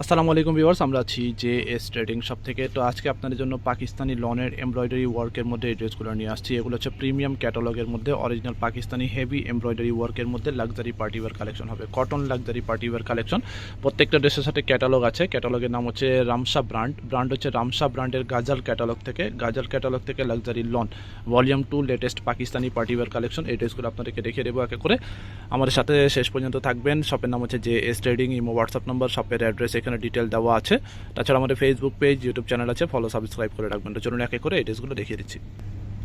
আসসালামু আলাইকুম ভিউয়ার্স, আমরা আছি যে এস ট্রেডিং শপ থেকে। তো আজকে আপনাদের জন্য পাকিস্তানি লনের এমব্রয়ডারি ওয়ার্কের মধ্যে এই ড্রেসগুলো নিয়ে আসছি। এগুলো হচ্ছে প্রিমিয়াম ক্যাটালগের মধ্যে, অরিজিনাল পাকিস্তানি হেভি এমব্রয়ডারি ওয়ার্কের মধ্যে লাক্সারি পার্টিওয়ার কালেকশন হবে। Cotton luxury partywear collection. প্রত্যেকটা ড্রেসের সাথে ক্যাটালগ আছে। ক্যাটালগের নাম হচ্ছে রামসা ব্র্যান্ড। ব্র্যান্ড হচ্ছে রামসা ব্র্যান্ডের গাজাল ক্যাটালগ থেকে, গাজাল ক্যাটালগ থেকে luxury lawn. Volume two latest Pakistani partywear collection, এই ড্রেসগুলো আপনাদেরকে দেখিয়ে দেবো একে করে। আমাদের সাথে শেষ পর্যন্ত থাকবেন। শপের নাম হচ্ছে যে S trading, imo, WhatsApp number, শপের অ্যাড্রেস এখানে ডিটেল দেওয়া আছে। তাছাড়া আমাদের ফেসবুক পেজ ইউটিউব চ্যানেল আছে। ফলো সাবস্ক্রাইব করে রাখবেন। তো চলুন একে করে এই ড্রেসগুলো দেখিয়ে দিচ্ছি।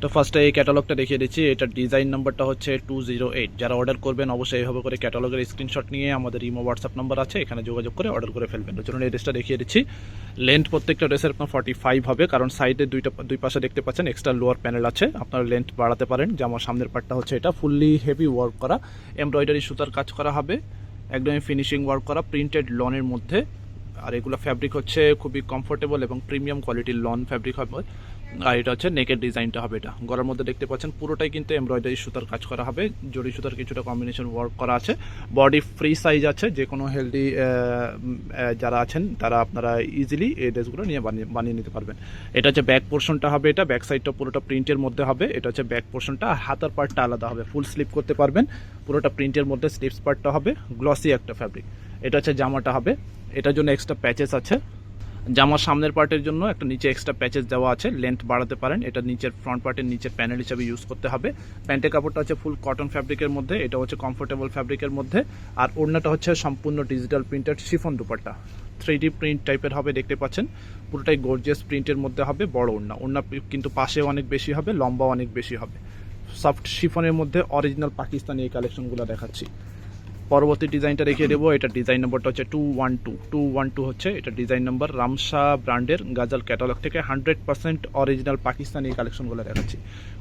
তো ফার্স্টে এই ক্যাটালগটা দেখিয়ে দিচ্ছি। এটার ডিজাইন নাম্বারটা হচ্ছে টু জিরো এইট যারা অর্ডার করবেন, অবশ্যই এইভাবে করে ক্যাটালগের স্ক্রিনশট নিয়ে আমাদের ইমো হোয়াটসঅ্যাপ নাম্বার আছে। এখানে যোগাযোগ করে অর্ডার করে ফেলবেন। তো চলুন এই ড্রেসটা দেখিয়ে দিচ্ছি। লেন্থ প্রত্যেকটা ড্রেসের আপনার ফর্টি ফাইভ হবে। কারণ সাইডে দুইটা, দুই পাশে দেখতে পাচ্ছেন এক্সট্রা লোয়ার প্যানেল আছে। আপনার লেন্থ বাড়াতে পারেন। যেমন সামনের পার্টটা হচ্ছে এটা। ফুললি হেভি ওয়ার্ক করা। এমব্রয়ডারি সুতার কাজ করা হবে। একদমই ফিনিশিং ওয়ার্ক করা। প্রিন্টেড লনের মধ্যে। আর এগুলো ফ্যাব্রিক হচ্ছে খুবই কমফোর্টেবল এবং প্রিমিয়াম কোয়ালিটির লন ফ্যাব্রিক হবে। আর এটা হচ্ছে নেকের ডিজাইনটা হবে এটা। গলার মধ্যে দেখতে পাচ্ছেন, পুরোটাই কিন্তু এমব্রয়ডারি সুতার কাজ করা হবে। জড়ি সুতার কিছুটা কম্বিনেশন ওয়ার্ক করা আছে। বডি ফ্রি সাইজ আছে যে কোনো হেলদি যারা আছেন, তারা আপনারা ইজিলি এই ড্রেসগুলো নিয়ে বানিয়ে বানিয়ে নিতে পারবেন। এটা হচ্ছে ব্যাক পোর্শনটা হবে এটা ব্যাক সাইডটা পুরোটা প্রিন্টের মধ্যে হবে। এটা হচ্ছে ব্যাক পোর্শনটা আর হাতার পার্টটা আলাদা হবে। ফুল স্লিপ করতে পারবেন, পুরোটা প্রিন্টের মধ্যে স্লিপস পার্টটা হবে গ্লসি একটা ফ্যাব্রিক এটা হচ্ছে জামাটা হবে। এটার জন্য এক্সট্রা প্যাচেস আছে। জামার সামনের পার্টের জন্য একটা নিচে এক্সট্রা প্যাচেস দেওয়া আছে লেন্থ বাড়াতে পারেন। এটা নিচের ফ্রন্ট পার্টের নিচের প্যানেল হিসাবে ইউজ করতে হবে। প্যান্টের কাপড়টা হচ্ছে ফুল কটন ফ্যাব্রিকের মধ্যে, এটা হচ্ছে কমফোর্টেবল ফ্যাব্রিকের মধ্যে। আর ওড়নাটা হচ্ছে সম্পূর্ণ digital printed chiffon dupatta. Three D print টাইপের হবে, দেখতে পাচ্ছেন। পুরোটাই গর্জিয়াস প্রিন্টের মধ্যে হবে, বড় ওড়না। ওড়না কিন্তু পাশে অনেক বেশি হবে লম্বা অনেক বেশি হবে। সফট শিফনের মধ্যে অরিজিনাল পাকিস্তানি এই কালেকশনগুলো দেখাচ্ছি। পরবর্তী ডিজাইনটা দেখিয়ে দেবো। এটা ডিজাইন নম্বরটা হচ্ছে two one two two one two হচ্ছে এটা ডিজাইন নম্বর রামসা ব্র্যান্ডের গাজাল ক্যাটালগ থেকে হান্ড্রেড পার্সেন্ট অরিজিনাল পাকিস্তানি কালেকশনগুলো দেখাচ্ছি।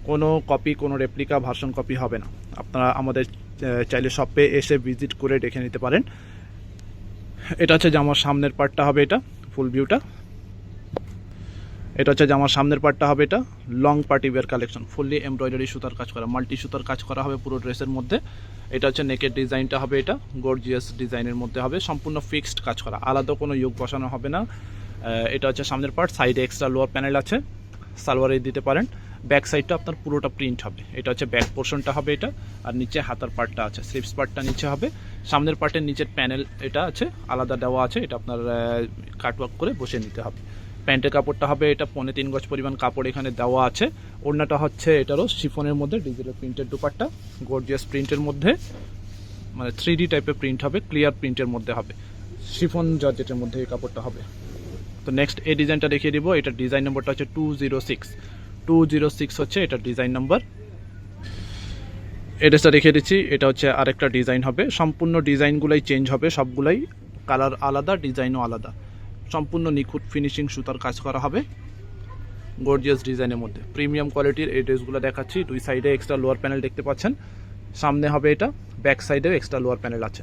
কোনো কপি কোনো রেপ্লিকা ভার্সন কপি হবে না। আপনারা আমাদের চাইলে শপে এসে ভিজিট করে দেখে নিতে পারেন। এটা হচ্ছে জামার সামনের পার্টটা হবে এটা ফুল ভিউটা এটা হচ্ছে জামার সামনের পার্টটা হবে এটা। Long party wear collection. Fully embroidery সুতার কাজ করা মাল্টি সুতার কাজ করা হবে পুরো ড্রেসের মধ্যে। এটা হচ্ছে নেকের ডিজাইনটা হবে এটা গর্জিয়াস ডিজাইনের মধ্যে হবে। সম্পূর্ণ ফিক্সড কাজ করা, আলাদা কোনো ইয়োগ বসানো হবে না। এটা হচ্ছে সামনের পার্ট সাইডে এক্সট্রা লোয়ার প্যানেল আছে, সালোয়ারে দিতে পারেন। ব্যাক সাইডটা আপনার পুরোটা প্রিন্ট হবে। এটা হচ্ছে ব্যাক পোর্শনটা হবে এটা, আর নিচে হাতার পার্টটা আছে স্লিপস পার্টটা নিচে হবে। সামনের পার্টের নিচের প্যানেল এটা আছে, আলাদা দেওয়া আছে, এটা আপনার কাটওয়ার্ক করে বসে নিতে হবে। প্যান্টের কাপড়টা হবে, এটা পৌনে তিন গজ পরিমাণ কাপড় এখানে দেওয়া আছে। ওড়নাটা হচ্ছে, এটারও শিফনের মধ্যে ডিজিটাল প্রিন্টের দুপাট্টা গর্জিয়াস প্রিন্টের মধ্যে মানে থ্রি ডি টাইপের প্রিন্ট হবে ক্লিয়ার প্রিন্টের মধ্যে হবে। শিফন জর্জেটের মধ্যে এই কাপড়টা হবে। তো নেক্সট এই ডিজাইনটা দেখিয়ে দিব, এটা ডিজাইন নম্বরটা হচ্ছে two zero six two zero six হচ্ছে এটা ডিজাইন নম্বর এড্রেসটা দেখিয়ে দিচ্ছি, এটা হচ্ছে আরেকটা ডিজাইন হবে। সম্পূর্ণ ডিজাইনগুলাই চেঞ্জ হবে, সবগুলাই কালার আলাদা ডিজাইনও আলাদা। সম্পূর্ণ নিখুঁত ফিনিশিং সুতার কাজ করা হবে। গর্জিয়াস ডিজাইনের মধ্যে। প্রিমিয়াম কোয়ালিটির এই ড্রেসগুলো দেখাচ্ছি। দুই সাইডে এক্সট্রা লোয়ার প্যানেল দেখতে পাচ্ছেন। সামনে হবে এটা ব্যাক সাইডেও এক্সট্রা লোয়ার প্যানেল আছে।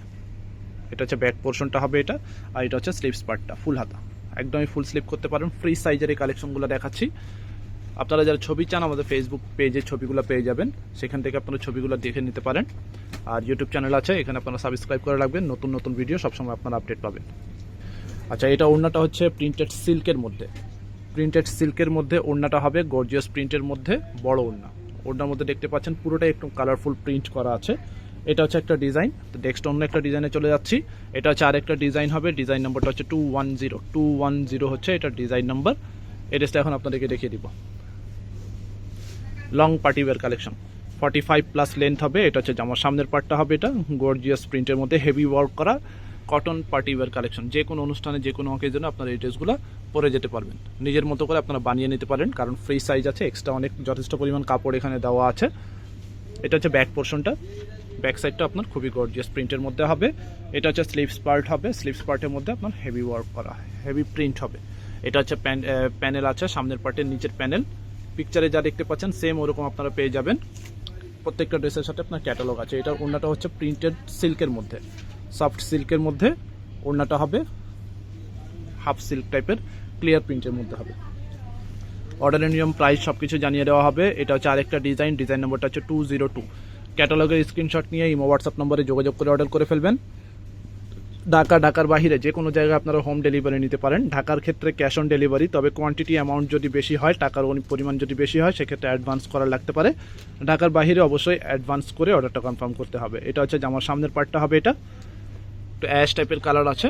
এটা হচ্ছে ব্যাক পোর্শনটা হবে এটা, আর এটা হচ্ছে স্লিপস পার্টটা ফুল হাতা। একদমই ফুল স্লিপ করতে পারেন। ফ্রি সাইজের এই কালেকশনগুলো দেখাচ্ছি। আপনারা যারা ছবি চান, আমাদের ফেসবুক পেজে ছবিগুলো পেয়ে যাবেন। সেখান থেকে আপনারা ছবিগুলো দেখে নিতে পারেন। আর ইউটিউব চ্যানেল আছে, এখানে আপনারা সাবস্ক্রাইব করে রাখবেন। নতুন নতুন ভিডিও সবসময় আপনারা আপডেট পাবেন। আচ্ছা এটা ওড়নাটা হচ্ছে প্রিন্টেড সিল্কের মধ্যে। প্রিন্টেড সিল্কের মধ্যে ওড়নাটা হবে গর্জিয়াস প্রিন্টের মধ্যে বড় ওড়না। ওড়নার মধ্যে দেখতে পাচ্ছেন পুরোটাই একটু কালারফুল প্রিন্ট করা আছে। এটা হচ্ছে একটা ডিজাইন তো নেক্সট অন্য একটা ডিজাইনে চলে যাচ্ছি। এটা হচ্ছে আরেকটা ডিজাইন হবে। ডিজাইন নাম্বারটা হচ্ছে two one zero two one zero হচ্ছে এটা ডিজাইন নাম্বার এড্রেসটা এখন আপনাদেরকে দেখিয়ে দিব। Long party wear collection forty five plus length হবে। এটা হচ্ছে জামার সামনের পার্টটা হবে এটা। গর্জিয়াস প্রিন্টের মধ্যে হেভি ওয়ার্ক করা। কটন পার্টি ওয়্যার কালেকশন যে কোনো অনুষ্ঠানে, যে কোনো অকেজনে আপনারা এই ড্রেসগুলো পরে যেতে পারবেন। নিজের মতো করে আপনারা বানিয়ে নিতে পারেন, কারণ ফ্রি সাইজ আছে এক্সট্রা অনেক যথেষ্ট পরিমাণ কাপড় এখানে দেওয়া আছে। এটা হচ্ছে ব্যাক পোর্শনটা ব্যাক সাইডটা আপনার খুবই গর্জিয়াস প্রিন্টের মধ্যে হবে। এটা হচ্ছে স্লিপস পার্ট হবে। স্লিপস পার্টের মধ্যে আপনার হেভি ওয়ার্ক করা হেভি প্রিন্ট হবে। এটা হচ্ছে প্যানেল আছে, সামনের পার্টের নিচের প্যানেল পিকচারে যা দেখতে পাচ্ছেন সেম ওরকম আপনারা পেয়ে যাবেন। প্রত্যেকটা ড্রেসের সাথে আপনার ক্যাটালগ আছে। এটা ওড়নাটা হচ্ছে প্রিন্টেড সিল্কের মধ্যে। সফট সিল্কের মধ্যে ওড়নাটা হবে। হাফ সিল্ক টাইপের, ক্লিয়ার প্রিন্টের মধ্যে হবে। অর্ডারের নিয়ম, প্রাইস সব কিছু জানিয়ে দেওয়া হবে। এটা হচ্ছে আরেকটা ডিজাইন ডিজাইন নম্বরটা হচ্ছে টু জিরো টু। ক্যাটালগের স্ক্রিনশট নিয়ে ইমো হোয়াটসঅ্যাপ নম্বরে যোগাযোগ করে অর্ডার করে ফেলবেন। ঢাকা, ঢাকার বাইরে যে কোনো জায়গায় আপনারা হোম ডেলিভারি নিতে পারেন। ঢাকার ক্ষেত্রে ক্যাশ অন ডেলিভারি, তবে কোয়ান্টিটি অ্যামাউন্ট যদি বেশি হয়, টাকার পরিমাণ যদি বেশি হয়, সেক্ষেত্রে অ্যাডভান্স করা লাগতে পারে। ঢাকার বাইরে অবশ্যই অ্যাডভান্স করে অর্ডারটা কনফার্ম করতে হবে। এটা হচ্ছে জামার সামনের পার্টটা হবে এটা। একটু অ্যাশ টাইপের কালার আছে।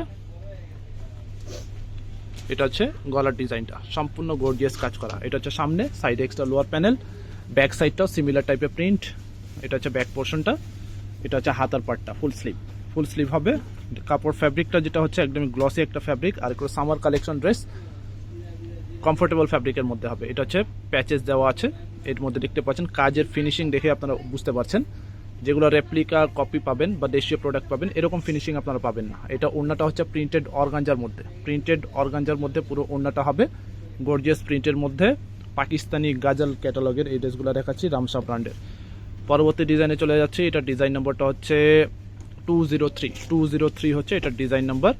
এটা হচ্ছে গলার ডিজাইনটা। সম্পূর্ণ গর্জিয়াস কাজ করা। এটা হচ্ছে সামনে side extra lower panel back সাইডটাও সিমিলার টাইপের প্রিন্ট এটা হচ্ছে ব্যাক পোর্শনটা এটা হচ্ছে হাতার পার্টটা ফুল স্লিভ ফুল স্লিভ হবে। কাপড় ফ্যাব্রিকটা যেটা হচ্ছে একদম গ্লসি একটা ফ্যাব্রিক আর একটু সামার কালেকশন ড্রেস কমফোর্টেবল ফ্যাব্রিকের মধ্যে হবে। এটা হচ্ছে প্যাচেস দেওয়া আছে। এর মধ্যে দেখতে পাচ্ছেন, কাজের ফিনিশিং দেখে আপনারা বুঝতে পারছেন। যেগুলো রেপ্লিকা কপি পাবেন বা দেশীয় প্রোডাক্ট পাবেন, এরকম ফিনিশিং আপনারা পাবেন না। এটা ওড়নাটা হচ্ছে প্রিন্টেড অর্গাঞ্জার মধ্যে। প্রিন্টেড অর্গাঞ্জার মধ্যে পুরো ওড়নাটা হবে। গর্জিয়াস প্রিন্টের মধ্যে পাকিস্তানি গাজাল ক্যাটালগের এই ড্রেসগুলো দেখাচ্ছি রামসা ব্র্যান্ডের পরবর্তী ডিজাইনে চলে যাচ্ছে, এটা ডিজাইন নম্বরটা হচ্ছে two zero three two zero three হচ্ছে এটা ডিজাইন নাম্বার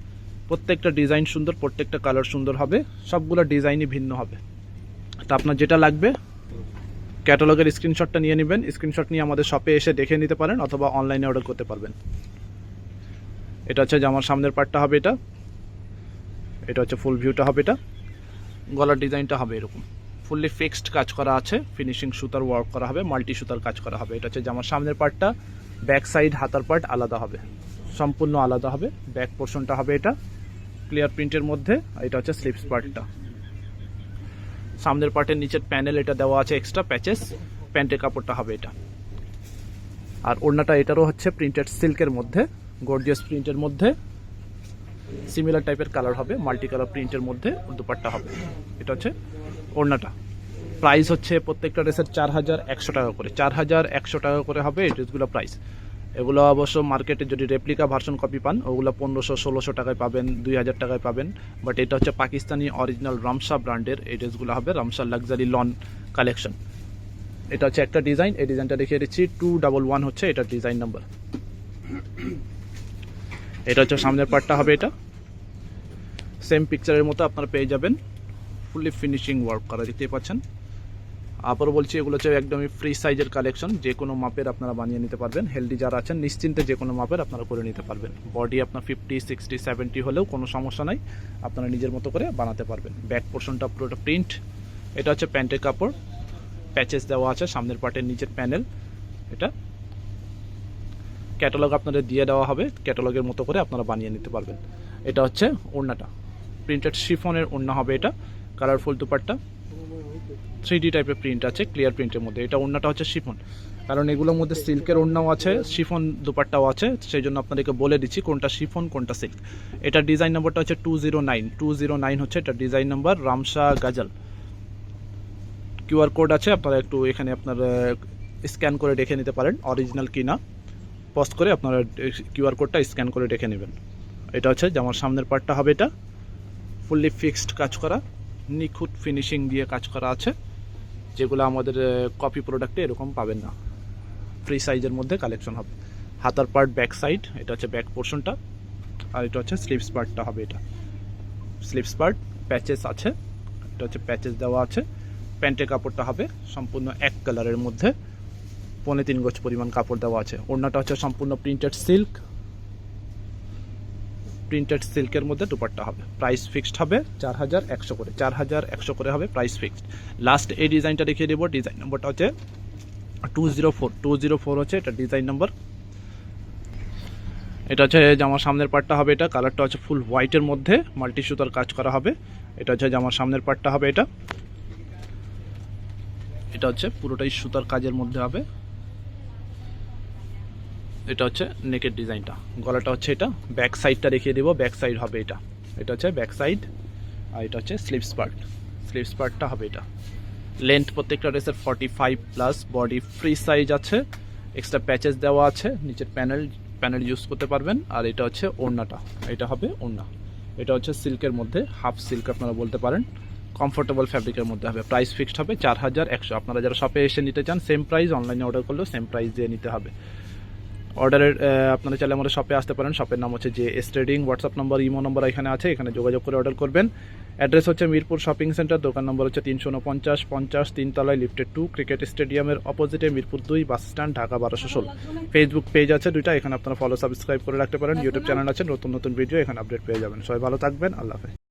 প্রত্যেকটা ডিজাইন সুন্দর, প্রত্যেকটা কালার সুন্দর হবে। সবগুলো ডিজাইনই ভিন্ন হবে। তা আপনার যেটা লাগবে ক্যাটালগের স্ক্রিনশটটা নিয়ে নেবেন। স্ক্রিনশট নিয়ে আমাদের শপে এসে দেখে নিতে পারেন অথবা অনলাইনে অর্ডার করতে পারবেন। এটা হচ্ছে জামার সামনের পার্টটা হবে এটা। এটা হচ্ছে ফুল ভিউটা হবে এটা। গলার ডিজাইনটা হবে এরকম। ফুললি ফিক্সড কাজ করা আছে। ফিনিশিং সুতার ওয়ার্ক করা হবে মাল্টি সুতার কাজ করা হবে। এটা হচ্ছে জামার সামনের পার্টটা ব্যাক সাইড হাতার পার্ট আলাদা হবে। সম্পূর্ণ আলাদা হবে। ব্যাক পোর্শনটা হবে এটা। ক্লিয়ার প্রিন্টের মধ্যে। এটা হচ্ছে স্লিপস পার্টটা সামনের পার্টের নিচের প্যানেল এটা দেওয়া আছে এক্সট্রা প্যাচেস প্যান্টের কাপড়টা হবে এটা। আর ওড়নাটা এটারও হচ্ছে প্রিন্টেড সিল্কের মধ্যে গর্জিয়াস প্রিন্টের মধ্যে। সিমিলার টাইপের কালার হবে মাল্টি কালার প্রিন্টের মধ্যে দুপাট্টা হবে। এটা হচ্ছে ওড়নাটা। প্রাইস হচ্ছে প্রত্যেকটা ড্রেসের চার হাজার একশো টাকা করে। চার হাজার একশো টাকা করে হবে এই ড্রেসগুলো প্রাইস এগুলো অবশ্য মার্কেটে যদি রেপ্লিকা ভার্সন কপি পান, ওগুলো পনেরোশো, ষোলোশো টাকায় পাবেন, দুই হাজার টাকায় পাবেন। বাট এটা হচ্ছে পাকিস্তানি অরিজিনাল রামসা ব্র্যান্ডের এই ড্রেসগুলো হবে রামসা লাক্সারি লন কালেকশন এটা হচ্ছে একটা ডিজাইন এই ডিজাইনটা দেখিয়ে দিচ্ছি। টু ডাবল ওয়ান হচ্ছে এটা ডিজাইন নাম্বার এটা হচ্ছে সামনের পার্টটা হবে এটা। সেম পিকচারের মতো আপনারা পেয়ে যাবেন। ফুললি ফিনিশিং ওয়ার্ক করা, দেখতেই পাচ্ছেন। আবারও বলছি, এগুলো হচ্ছে একদমই ফ্রি সাইজের কালেকশন যে কোনো মাপের আপনারা বানিয়ে নিতে পারবেন। হেলদি যারা আছেন, নিশ্চিন্তে যে কোনো মাপের আপনারা করে নিতে পারবেন। বডি আপনার ফিফটি সিক্সটি সেভেন্টি হলেও কোনো সমস্যা নাই, আপনারা নিজের মতো করে বানাতে পারবেন। ব্যাক পোর্শনটা পুরোটা প্রিন্ট এটা হচ্ছে প্যান্টের কাপড় প্যাচেস দেওয়া আছে সামনের পার্টের নিচের প্যানেল এটা। ক্যাটালগ আপনাদের দিয়ে দেওয়া হবে ক্যাটালগের মতো করে আপনারা বানিয়ে নিতে পারবেন। এটা হচ্ছে ওড়নাটা প্রিন্টেড শিফনের ওড়না হবে এটা কালারফুল দুপাট্টা। থ্রি ডি টাইপের প্রিন্ট আছে, ক্লিয়ার প্রিন্টের মধ্যে। এটা ওড়নাটা হচ্ছে শিফন। কারণ এগুলোর মধ্যে সিল্কের ওড়নাও আছে, শিফন দুপাট্টাও আছে সেই জন্য আপনাদেরকে বলে দিচ্ছি কোনটা শিফন, কোনটা সিল্ক। এটা ডিজাইন নাম্বারটা হচ্ছে two zero nine. Two zero nine হচ্ছে এটা design number, Ramsha Ghazal. QR code আছে, আপনারা একটু এখানে আপনার স্ক্যান করে দেখে নিতে পারেন, অরিজিনাল কি না। পোস্ট করে আপনারা কিউআর কোডটা স্ক্যান করে দেখে নেবেন। এটা হচ্ছে যে আমার সামনের পার্টটা হবে এটা। ফুললি ফিক্সড কাজ করা। নিখুঁত ফিনিশিং দিয়ে কাজ করা আছে, যেগুলো আমাদের কপি প্রোডাক্টে এরকম পাবেন না। ফ্রি সাইজের মধ্যে কালেকশন হবে। হাতার পার্ট ব্যাক সাইড এটা হচ্ছে ব্যাক পোর্শনটা আর এটা হচ্ছে স্লিপস পার্টটা হবে এটা। স্লিপস পার্ট প্যাচেস আছে, এটা হচ্ছে প্যাচেস দেওয়া আছে। প্যান্টের কাপড়টা হবে, সম্পূর্ণ এক কালারের মধ্যে। পৌনে তিন গজ পরিমাণ কাপড় দেওয়া আছে। ওড়নাটা হচ্ছে সম্পূর্ণ প্রিন্টেড সিল্ক প্রিন্টেড সিল্কের মধ্যে দুপাট্টা হবে। প্রাইস ফিক্সড হবে চার হাজার একশো করে। চার হাজার একশো করে হবে প্রাইস ফিক্সড লাস্ট এই ডিজাইনটা দেখিয়ে দেবো। ডিজাইন নম্বরটা হচ্ছে two zero four two zero four হচ্ছে এটা ডিজাইন নম্বর এটা হচ্ছে জামার সামনের পার্টটা হবে এটা। কালারটা হচ্ছে ফুল হোয়াইটের মধ্যে। মাল্টি সুতার কাজ করা হবে। এটা হচ্ছে জামার সামনের পার্টটা হবে এটা। এটা হচ্ছে পুরোটাই সুতার কাজের মধ্যে হবে। এটা হচ্ছে নেকের ডিজাইনটা গলাটা হচ্ছে এটা। ব্যাক সাইডটা দেখিয়ে দেবো। ব্যাক সাইড হবে এটা। এটা হচ্ছে ব্যাক সাইড আর এটা হচ্ছে স্লিপস পার্ট স্লিপস পার্টটা হবে এটা। লেন্থ প্রত্যেকটা ড্রেসের forty five plus body free size আছে। এক্সট্রা প্যাচেস দেওয়া আছে। নিচের প্যানেল প্যানেল ইউজ করতে পারবেন। আর এটা হচ্ছে ওড়নাটা। এটা হবে ওড়না। এটা হচ্ছে সিল্কের মধ্যে। হাফ সিল্ক আপনারা বলতে পারেন। কমফোর্টেবল ফ্যাব্রিকের মধ্যে হবে। প্রাইস ফিক্সড হবে চার হাজার একশো। আপনারা যারা শপে এসে নিতে চান সেম প্রাইস অনলাইনে অর্ডার করলেও সেম প্রাইস দিয়ে নিতে হবে। অর্ডারের আপনারা চাইলে আমাদের শপে আসতে পারেন। শপের নাম হচ্ছে যে S trading WhatsApp number Imo number এখানে আছে এখানে যোগাযোগ করে অর্ডার করবেন। অ্যাড্রেস হচ্ছে মিরপুর শপিং সেন্টার দোকান নম্বর হচ্ছে তিনশো উনপঞ্চাশ পঞ্চাশ তিনতলায় লিফটেড টু ক্রিকেট স্টেডিয়ামের অপোজিটে মিরপুর দুই বাস স্ট্যান্ড ঢাকা বারোশো ষোলো। ফেসবুক পেজ আছে দুইটা এখানে আপনারা ফলো সাবস্ক্রাইব করে রাখতে পারেন। ইউটিউব চ্যানেল আছে নতুন নতুন ভিডিও এখানে আপডেট পেয়ে যাবেন। সবাই ভালো থাকবেন আল্লাহ হাফেজ।